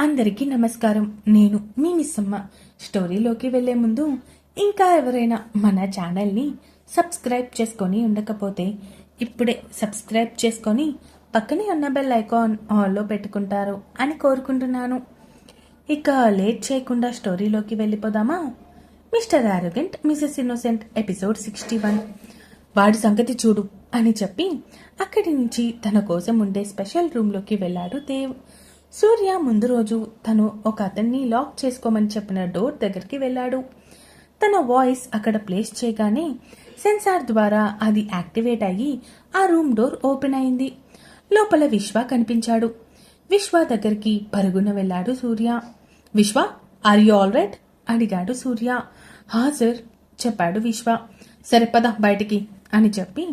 అందరికీ నమస్కారం. నేను మీ మిస్సమ్మ. స్టోరీలోకి వెళ్ళే ముందు ఇంకా ఎవరైనా మన ఛానల్ని సబ్స్క్రైబ్ చేసుకొని ఉండకపోతే ఇప్పుడే సబ్స్క్రైబ్ చేసుకొని పక్కనే ఉన్న బెల్ ఐకాన్ ఆల్లో పెట్టుకుంటారు అని కోరుకుంటున్నాను. ఇక లేట్ చేయకుండా స్టోరీలోకి వెళ్ళిపోదామా? Mr arrogant Mrs innocent episode sixty one. వాడి సంగతి చూడు అని చెప్పి అక్కడి నుంచి తన కోసం ఉండే స్పెషల్ రూమ్లోకి వెళ్ళాడు దేవ్. సూర్య ముందు రోజు తను ఒక అతన్ని లాక్ చేసుకోమని చెప్పిన డోర్ దగ్గరికి వెళ్ళాడు. తన వాయిస్ అక్కడ ప్లేస్ చేయగానే సెన్సార్ ద్వారా అది యాక్టివేట్ అయ్యి ఆ రూమ్ డోర్ ఓపెన్ అయింది. లోపల విశ్వ కనిపించాడు. విశ్వ దగ్గరికి పరుగున వెళ్ళాడు సూర్య. విశ్వ ఆర్ యు ఆల్ రైట్ అడిగాడు సూర్య. హా సార్ చెప్పాడు విశ్వ. సరే పద బయటికి అని చెప్పి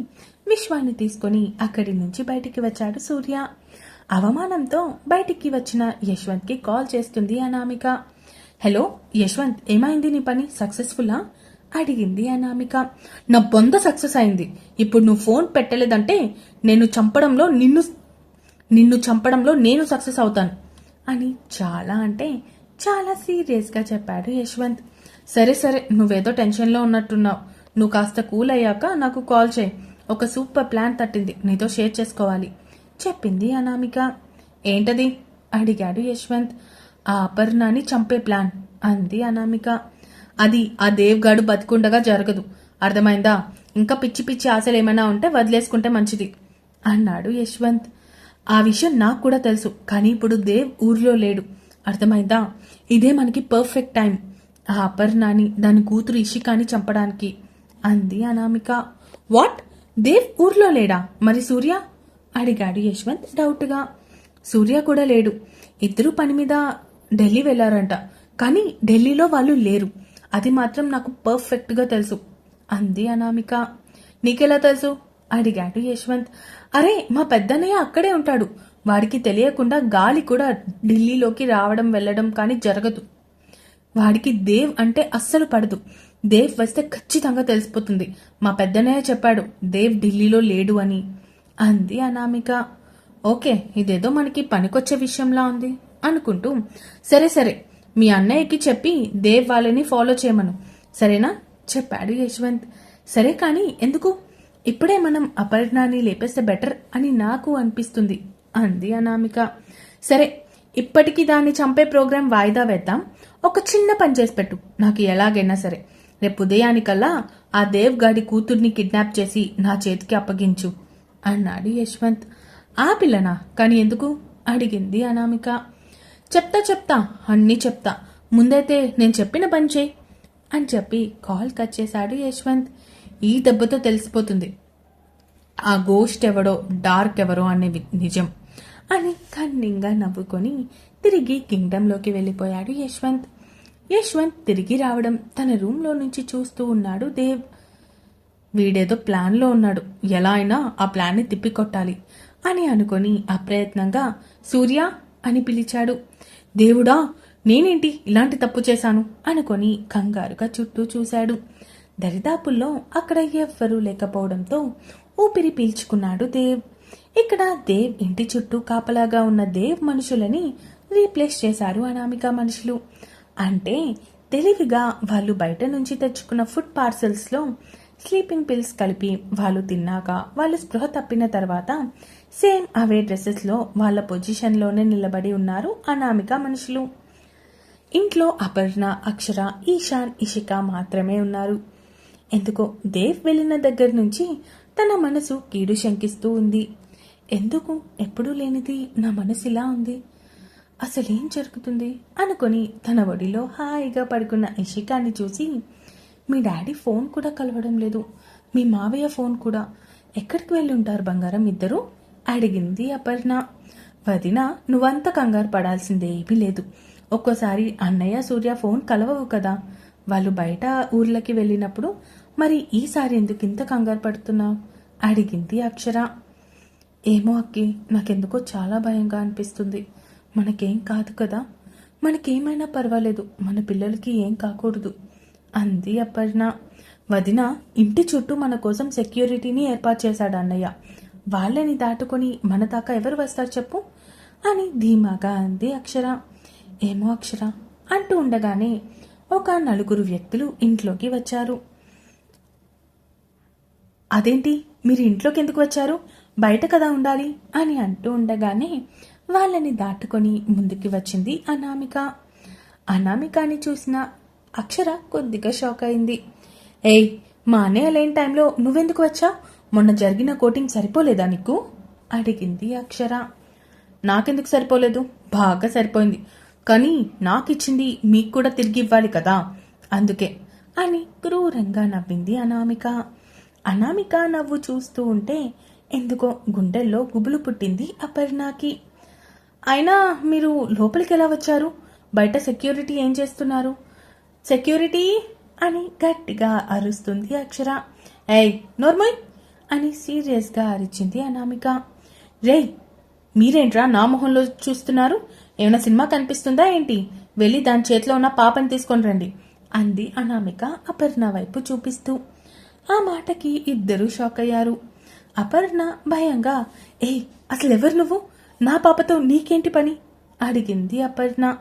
విశ్వాన్ని తీసుకొని అక్కడి నుంచి బయటికి వచ్చాడు సూర్య. అవమానంతో బయటికి వచ్చిన యశ్వంత్కి కాల్ చేస్తుంది అనామిక. హలో యశ్వంత్ ఏమైంది నీ పని? సక్సెస్ఫుల్లా? అడిగింది అనామిక. నా బొంద సక్సెస్ అయింది. ఇప్పుడు నువ్వు ఫోన్ పెట్టలేదంటే నేను చంపడంలో నిన్ను నిన్ను చంపడంలో నేను సక్సెస్ అవుతాను. అని చాలా అంటే చాలా సీరియస్గా చెప్పాడు యశ్వంత్. సరే సరే నువ్వేదో టెన్షన్లో ఉన్నట్టున్నావు. నువ్వు కాస్త కూల్ అయ్యాక నాకు కాల్ చేయి. ఒక సూపర్ ప్లాన్ తట్టింది. నీతో షేర్ చేసుకోవాలి. చెప్పింది అనామిక. ఏంటది? అడిగాడు యశ్వంత్. ఆ అపర్ణాని చంపే ప్లాన్ అంది అనామిక. అది ఆ దేవ్గాడు బతికుండగా జరగదు. అర్థమైందా? ఇంకా పిచ్చి పిచ్చి ఆశలు ఏమైనా ఉంటే వదిలేసుకుంటే మంచిది అన్నాడు యశ్వంత్. ఆ విషయం నాకు కూడా తెలుసు కానీ ఇప్పుడు దేవ్ ఊర్లో లేడు. అర్థమైందా? ఇదే మనకి పర్ఫెక్ట్ టైం. ఆ అపర్ణాని దాని కూతురు ఇషికాని చంపడానికి అంది అనామిక. వాట్? దేవ్ ఊర్లో లేడా? మరి సూర్య? అడిగాడు యశ్వంత్ డౌట్గా. సూర్య కూడా లేడు. ఇద్దరు పని మీద ఢిల్లీ వెళ్ళారంట. కానీ ఢిల్లీలో వాళ్ళు లేరు. అది మాత్రం నాకు పర్ఫెక్ట్గా తెలుసు. అంది అనామిక. నీకెలా తెలుసు? అడిగాడు యశ్వంత్. అరే మా పెద్దన్నయ్య అక్కడే ఉంటాడు. వాడికి తెలియకుండా గాలి కూడా ఢిల్లీలోకి రావడం వెళ్ళడం కానీ జరగదు. వాడికి దేవ్ అంటే అస్సలు పడదు. దేవ్ వస్తే ఖచ్చితంగా తెలిసిపోతుంది. మా పెద్దన్నయ్య చెప్పాడు దేవ్ ఢిల్లీలో లేడు అని. అంది అనామిక. ఓకే ఇదేదో మనకి పనికొచ్చే విషయంలా ఉంది అనుకుంటూ సరే సరే మీ అన్నయ్యకి చెప్పి దేవ్ వాళ్ళని ఫాలో చేయమను. సరేనా? చెప్పాడు యశ్వంత్. సరే కానీ ఎందుకు? ఇప్పుడే మనం అపర్ణాన్ని లేపేస్తే బెటర్ అని నాకు అనిపిస్తుంది అంది అనామిక. సరే ఇప్పటికి దాన్ని చంపే ప్రోగ్రాం వాయిదా వేద్దాం. ఒక చిన్న పని చేసి పెట్టు నాకు ఎలాగైనా సరే. రేపు ఉదయానికల్లా ఆ దేవ్ గాడి కూతుర్ని కిడ్నాప్ చేసి నా చేతికి అప్పగించు. అన్నాడు యశ్వంత్. ఆ పిల్లనా? కానీ ఎందుకు? అడిగింది అనామిక. చెప్తా చెప్తా అన్నీ చెప్తా. ముందైతే నేను చెప్పిన పని చేయి అని చెప్పి కాల్ కట్ చేశాడు యశ్వంత్. ఈ దెబ్బతో తెలిసిపోతుంది. ఆ గోస్ట్ ఎవడో డార్క్ ఎవరో అనే నిజం అని కన్నింగా నవ్వుకొని తిరిగి కింగ్డంలోకి వెళ్ళిపోయాడు యశ్వంత్. యశ్వంత్ తిరిగి రావడం తన రూమ్లో నుంచి చూస్తూ ఉన్నాడు దేవ్. వీడేదో ప్లాన్లో ఉన్నాడు. ఎలా అయినా ఆ ప్లాన్ని తిప్పికొట్టాలి అని అనుకొని అప్రయత్నంగా సూర్య అని పిలిచాడు. దేవుడా నేనేంటి ఇలాంటి తప్పు చేశాను? అనుకొని కంగారుగా చుట్టూ చూశాడు. దరిదాపుల్లో అక్కడ ఎవ్వరూ లేకపోవడంతో ఊపిరి పీల్చుకున్నాడు దేవ్. ఇక్కడ దేవ్ ఇంటి చుట్టూ కాపలాగా ఉన్న దేవ్ మనుషులని రీప్లేస్ చేశారు అనామిక మనుషులు. అంటే తెలివిగా వాళ్ళు బయట నుంచి తెచ్చుకున్న ఫుడ్ పార్సెల్స్లో స్లీపింగ్ పిల్స్ కలిపి వాళ్ళు తిన్నాక వాళ్ళు స్పృహ తప్పిన తర్వాత సేమ్ అవే డ్రెస్సెస్లో వాళ్ళ పొజిషన్లోనే నిలబడి ఉన్నారు అనామిక మనుషులు. ఇంట్లో అపర్ణ అక్షర ఈశాన్ ఇషిక మాత్రమే ఉన్నారు. ఎందుకో దేవ్ వెళ్ళిన దగ్గర నుంచి తన మనసు కీడు శంకిస్తూ ఉంది. ఎందుకు? ఎప్పుడూ లేనిది నా మనసు ఇలా ఉంది. అసలేం జరుగుతుంది? అనుకొని తన ఒడిలో హాయిగా పడుకున్న ఇషికాని చూసి మీ డాడీ ఫోన్ కూడా కలవడం లేదు. మీ మావయ్య ఫోన్ కూడా. ఎక్కడికి వెళ్ళి ఉంటారు బంగారం ఇద్దరు? అడిగింది అపర్ణ. వదిన నువ్వంత కంగారు పడాల్సిందే ఏమీ లేదు. ఒక్కోసారి అన్నయ్య సూర్య ఫోన్ కలవవు కదా. వాళ్ళు బయట ఊర్లకి వెళ్ళినప్పుడు మరి ఈసారి ఎందుకు ఇంత కంగారు పడుతున్నావు? అడిగింది అక్షర. ఏమో అక్కి నాకెందుకో చాలా భయంగా అనిపిస్తుంది. మనకేం కాదు కదా. మనకేమైనా పర్వాలేదు. మన పిల్లలకి ఏం కాకూడదు. అంది అపర్ణ. వదిన ఇంటి చుట్టూ మన కోసం సెక్యూరిటీని ఏర్పాటు చేశాడు అన్నయ్య. వాళ్ళని దాటుకొని మన దాకా ఎవరు వస్తారు చెప్పు? అని ధీమాగా అంది అక్షర. ఏమో అక్షర అంటూ ఉండగానే ఒక నలుగురు వ్యక్తులు ఇంట్లోకి వచ్చారు. అదేంటి మీరు ఇంట్లోకి ఎందుకు వచ్చారు? బయట కదా ఉండాలి అని అంటూ ఉండగానే వాళ్ళని దాటుకొని ముందుకి వచ్చింది అనామిక. అనామికాని చూసిన అక్షర కొద్దిగా షాక్ అయింది. ఏయ్ మా అన్నయ్య లేని టైంలో నువ్వెందుకు వచ్చా మొన్న జరిగిన కోటింగ్ సరిపోలేదా నీకు? అడిగింది అక్షర. నాకెందుకు సరిపోలేదు? బాగా సరిపోయింది. కానీ నాకిచ్చింది మీకు కూడా తిరిగి ఇవ్వాలి కదా. అందుకే అని క్రూరంగా నవ్వింది అనామిక. అనామిక నవ్వు చూస్తూ ఉంటే ఎందుకో గుండెల్లో గుబులు పుట్టింది అపర్ణాకి. అయినా మీరు లోపలికి ఎలా వచ్చారు? బయట సెక్యూరిటీ ఏం చేస్తున్నారు? సెక్యూరిటీ అని గట్టిగా అరుస్తుంది అక్షర. ఏయ్ నార్మల్ అని సీరియస్గా అరిచింది అనామిక. రేయ్ మీరేంట్రా నా మొహంలో చూస్తున్నారు? ఏమైనా సినిమా కనిపిస్తుందా ఏంటి? వెళ్ళి దాని చేతిలో ఉన్న పాపని తీసుకొని రండి అంది అనామిక అపర్ణ వైపు చూపిస్తూ. ఆ మాటకి ఇద్దరూ షాక్ అయ్యారు. అపర్ణ భయంగా ఏయ్ అసలు ఎవరు నువ్వు? నా పాపతో నీకేంటి పని? అడిగింది అపర్ణ.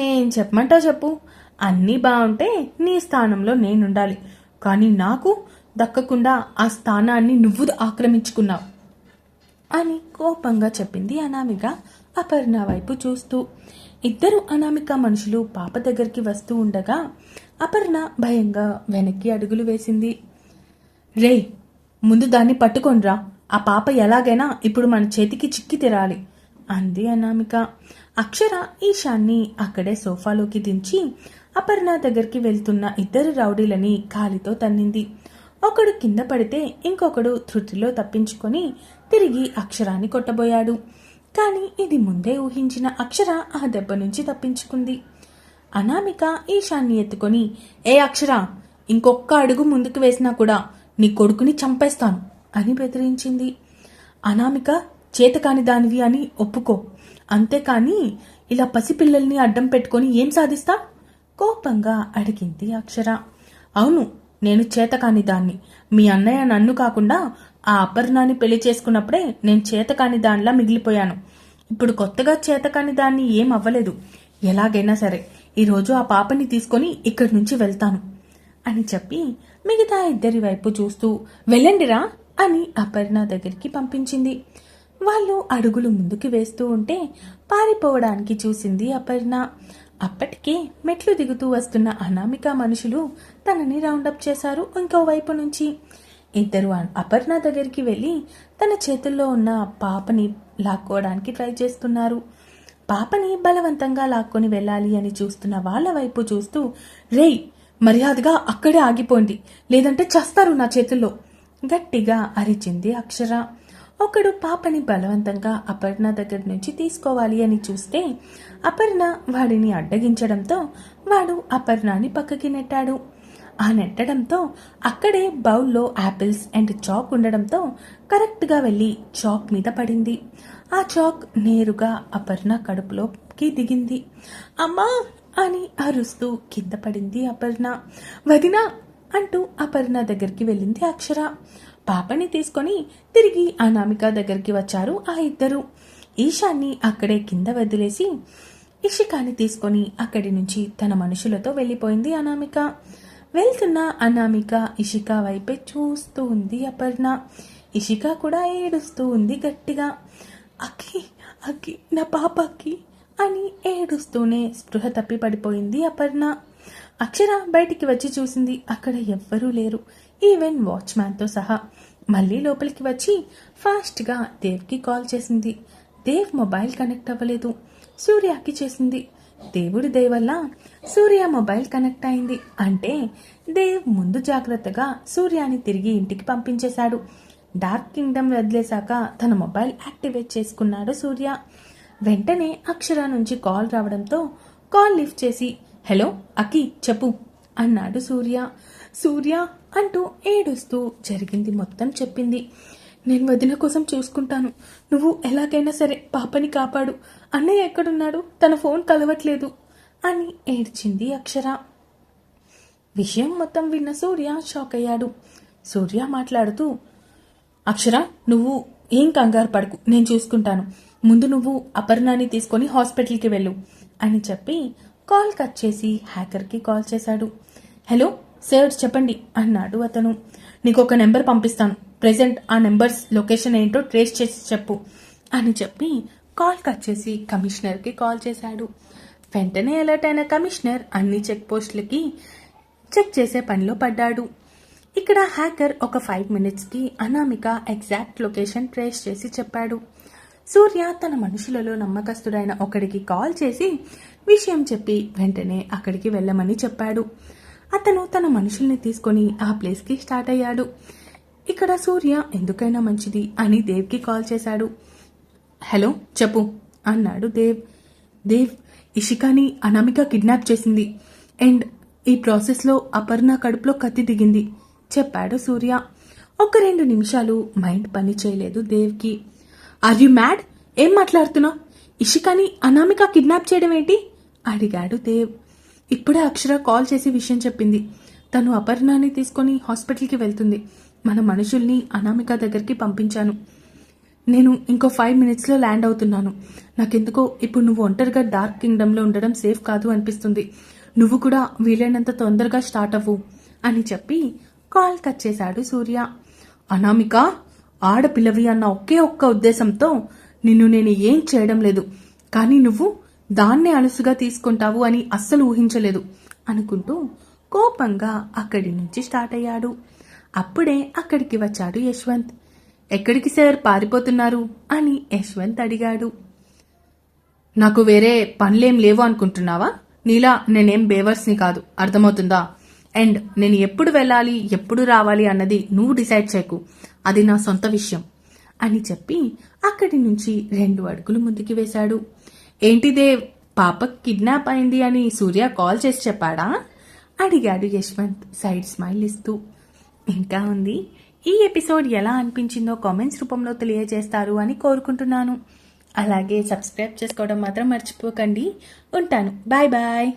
ఏం చెప్పమంటావు చెప్పు. అన్నీ బాగుంటే నీ స్థానంలో నేనుండాలి. కానీ నాకు దక్కకుండా ఆ స్థానాన్ని నువ్వు ఆక్రమించుకున్నావు. అని కోపంగా చెప్పింది అనామిక అపర్ణ వైపు చూస్తూ. ఇద్దరు అనామిక మనుషులు పాప దగ్గరికి వస్తూ ఉండగా అపర్ణ భయంగా వెనక్కి అడుగులు వేసింది. రే ముందు దాన్ని పట్టుకొనిరా. ఆ పాప ఎలాగైనా ఇప్పుడు మన చేతికి చిక్కి తిరాలి అంది అనామిక. అక్షర ఈశాన్ని అక్కడే సోఫాలోకి దించి అపర్ణ దగ్గరికి వెళ్తున్న ఇద్దరు రౌడీలని కాలితో తన్నింది. ఒకడు కింద పడితే ఇంకొకడు ధృతిలో తప్పించుకొని తిరిగి అక్షరాన్ని కొట్టబోయాడు. కానీ ఇది ముందే ఊహించిన అక్షర ఆ దెబ్బ నుంచి తప్పించుకుంది. అనామిక ఈశాన్ని ఎత్తుకొని ఏ అక్షర ఇంకొక్క అడుగు ముందుకు వేసినా కూడా నీ కొడుకుని చంపేస్తాను అని బెదిరించింది. అనామిక చేతకాని దానివి అని ఒప్పుకో అంతేకాని ఇలా పసిపిల్లల్ని అడ్డం పెట్టుకొని ఏం సాధిస్తా? కోపంగా అడిగింది అక్షర. అవును నేను చేతకాని దాన్ని. మీ అన్నయ్య నన్ను కాకుండా ఆ అపర్ణాన్ని పెళ్ళి చేసుకున్నప్పుడే నేను చేతకాని దానిలా మిగిలిపోయాను. ఇప్పుడు కొత్తగా చేతకాని దాన్ని ఏం అవ్వలేదు. ఎలాగైనా సరే ఈరోజు ఆ పాపని తీసుకొని ఇక్కడి నుంచి వెళ్తాను అని చెప్పి మిగతా ఇద్దరి వైపు చూస్తూ వెళ్ళండిరా అని అపర్ణ దగ్గరికి పంపించింది. వాళ్ళు అడుగులు ముందుకు వేస్తూ ఉంటే పారిపోవడానికి చూసింది అపర్ణ. అప్పటికే మెట్లు దిగుతూ వస్తున్న అనామిక మనుషులు తనని రౌండప్ చేశారు ఇంకో వైపు నుంచి. ఇద్దరు అపర్ణ దగ్గరికి వెళ్ళి తన చేతుల్లో ఉన్న పాపని లాక్కోవడానికి ట్రై చేస్తున్నారు. పాపని బలవంతంగా లాక్కొని వెళ్ళాలి అని చూస్తున్న వాళ్ళ వైపు చూస్తూ రేయ్ మర్యాదగా అక్కడే ఆగిపోండి లేదంటే చస్తారు నా చేతుల్లో గట్టిగా అరిచింది అక్షర. ఒకడు పాపని బలవంతంగా అపర్ణ దగ్గర నుంచి తీసుకోవాలి అని చూస్తే అపర్ణ వాడిని అడ్డగించడంతో వాడు అపర్ణాన్ని పక్కకి నెట్టాడు. ఆ నెట్టడంతో అక్కడే బౌల్లో యాపిల్స్ అండ్ చాక్ ఉండడంతో కరెక్ట్గా వెళ్ళి చాక్ మీద పడింది. ఆ చాక్ నేరుగా అపర్ణ కడుపులోకి దిగింది. అమ్మా! అని అరుస్తూ కింద పడింది అపర్ణ. వదినా! అంటూ అపర్ణ దగ్గరికి వెళ్ళింది అక్షర. పాపని తీసుకొని తిరిగి అనామిక దగ్గరికి వచ్చారు ఆ ఇద్దరు. ఈశాన్ని అక్కడే కింద వదిలేసి ఇషికాని తీసుకొని అక్కడి నుంచి తన మనుషులతో వెళ్ళిపోయింది అనామిక. వెళ్తున్న అనామిక ఇషిక వైపే చూస్తూ ఉంది అపర్ణ. ఇషిక కూడా ఏడుస్తూ ఉంది గట్టిగా. అక్కి అక్కి నా పాప అక్కి అని ఏడుస్తూనే స్పృహ తప్పి పడిపోయింది అపర్ణ. అక్షర బయటికి వచ్చి చూసింది. అక్కడ ఎవ్వరూ లేరు. ఈవెన్ వాచ్మ్యాన్తో సహా మళ్ళీ లోపలికి వచ్చి ఫాస్ట్గా దేవ్కి కాల్ చేసింది. దేవ్ మొబైల్ కనెక్ట్ అవ్వలేదు. సూర్యకి చేసింది. దేవుడి దయ వల్ల సూర్య మొబైల్ కనెక్ట్ అయింది. అంటే దేవ్ ముందు జాగ్రత్తగా సూర్యాని తిరిగి ఇంటికి పంపించేశాడు. డార్క్ కింగ్డమ్ వదిలేశాక తన మొబైల్ యాక్టివేట్ చేసుకున్నాడు సూర్య. వెంటనే అక్షర నుంచి కాల్ రావడంతో కాల్ లిఫ్ట్ చేసి హలో అకి చెప్పు అన్నాడు సూర్య. సూర్య అంటూ ఏడుస్తూ జరిగింది మొత్తం చెప్పింది. నేను వదిన కోసం చూసుకుంటాను. నువ్వు ఎలాగైనా సరే పాపని కాపాడు. అన్నయ్య ఎక్కడున్నాడు? తన ఫోన్ కలవట్లేదు అని ఏడ్చింది అక్షర. విషయం మొత్తం విన్న సూర్య షాక్ అయ్యాడు. సూర్య మాట్లాడుతూ అక్షర నువ్వు ఏం కంగారు పడకు. నేను చూసుకుంటాను. ముందు నువ్వు అపర్ణాని తీసుకొని హాస్పిటల్కి వెళ్ళు అని చెప్పి కాల్ కట్ చేసి హ్యాకర్కి కాల్ చేశాడు. హలో సార్ చెప్పండి అన్నాడు అతను. నీకు ఒక నెంబర్ పంపిస్తాను. ప్రెజెంట్ ఆ నెంబర్స్ లొకేషన్ ఏంటో ట్రేస్ చేసి చెప్పు అని చెప్పి కాల్ కట్ చేసి కమిషనర్కి కాల్ చేశాడు. వెంటనే అలర్ట్ అయిన కమిషనర్ అన్ని చెక్ పోస్టులకి చెక్ చేసే పనిలో పడ్డాడు. ఇక్కడ హ్యాకర్ ఒక ఫైవ్ మినిట్స్కి అనామిక ఎగ్జాక్ట్ లొకేషన్ ట్రేస్ చేసి చెప్పాడు. సూర్య తన మనుషులలో నమ్మకస్తుడైన ఒకడికి కాల్ చేసి విషయం చెప్పి వెంటనే అక్కడికి వెళ్ళమని చెప్పాడు. అతను తన మనుషుల్ని తీసుకొని ఆ ప్లేస్కి స్టార్ట్ అయ్యాడు. ఇక్కడ సూర్య ఎందుకైనా మంచిది అని దేవ్కి కాల్ చేశాడు. హలో చెప్పు అన్నాడు దేవ్. దేవ్ ఇషికాని అనామిక కిడ్నాప్ చేసింది. అండ్ ఈ ప్రాసెస్లో అపర్ణ కడుపులో కత్తి దిగింది చెప్పాడు సూర్య. ఒక రెండు నిమిషాలు మైండ్ పని చేయలేదు దేవ్కి. Are you mad? ఏం మాట్లాడుతున్నావు? ఇషికాని అనామిక కిడ్నాప్ చేయడం ఏంటి? అడిగాడు దేవ్. ఇప్పుడే అక్షర కాల్ చేసి విషయం చెప్పింది. తను అపర్ణాన్ని తీసుకొని హాస్పిటల్కి వెళ్తుంది. మన మనుషుల్ని అనామిక దగ్గరికి పంపించాను. నేను ఇంకో ఫైవ్ మినిట్స్లో ల్యాండ్ అవుతున్నాను. నాకెందుకో ఇప్పుడు నువ్వు ఒంటరిగా డార్క్ కింగ్డమ్లో ఉండడం సేఫ్ కాదు అనిపిస్తుంది. నువ్వు కూడా వీలైనంత తొందరగా స్టార్ట్ అవ్వు అని చెప్పి కాల్ కట్ చేశాడు సూర్య. అనామిక ఆడపిల్లవి అన్న ఒకే ఒక్క ఉద్దేశంతో నిన్ను నేను ఏం చేయడం లేదు. కానీ నువ్వు దాన్నే అలుసుగా తీసుకుంటావు అని అస్సలు ఊహించలేదు అనుకుంటూ కోపంగా అక్కడి నుంచి స్టార్ట్ అయ్యాడు. అప్పుడే అక్కడికి వచ్చాడు యశ్వంత్. ఎక్కడికి సార్? పారిపోతున్నారు అని యశ్వంత్ అడిగాడు. నాకు వేరే పనులేం లేవు అనుకుంటున్నావా? నీలా నేనేం బేవర్స్ని కాదు. అర్థమవుతుందా? అండ్ నేను ఎప్పుడు వెళ్ళాలి ఎప్పుడు రావాలి అన్నది నువ్వు డిసైడ్ చేయకు. అది నా సొంత విషయం అని చెప్పి అక్కడి నుంచి రెండు అడుగులు ముందుకు వేశాడు. ఏంటిదే పాప కిడ్నాప్ అయింది అని సూర్య కాల్ చేసి చెప్పాడా? అడిగాడు యశ్వంత్ సైడ్ స్మైల్ ఇస్తూ. ఇంకా ఉంది. ఈ ఎపిసోడ్ ఎలా అనిపించిందో కామెంట్స్ రూపంలో తెలియజేస్తారు అని కోరుకుంటున్నాను. అలాగే సబ్స్క్రైబ్ చేసుకోవడం మాత్రం మర్చిపోకండి. ఉంటాను. Bye bye.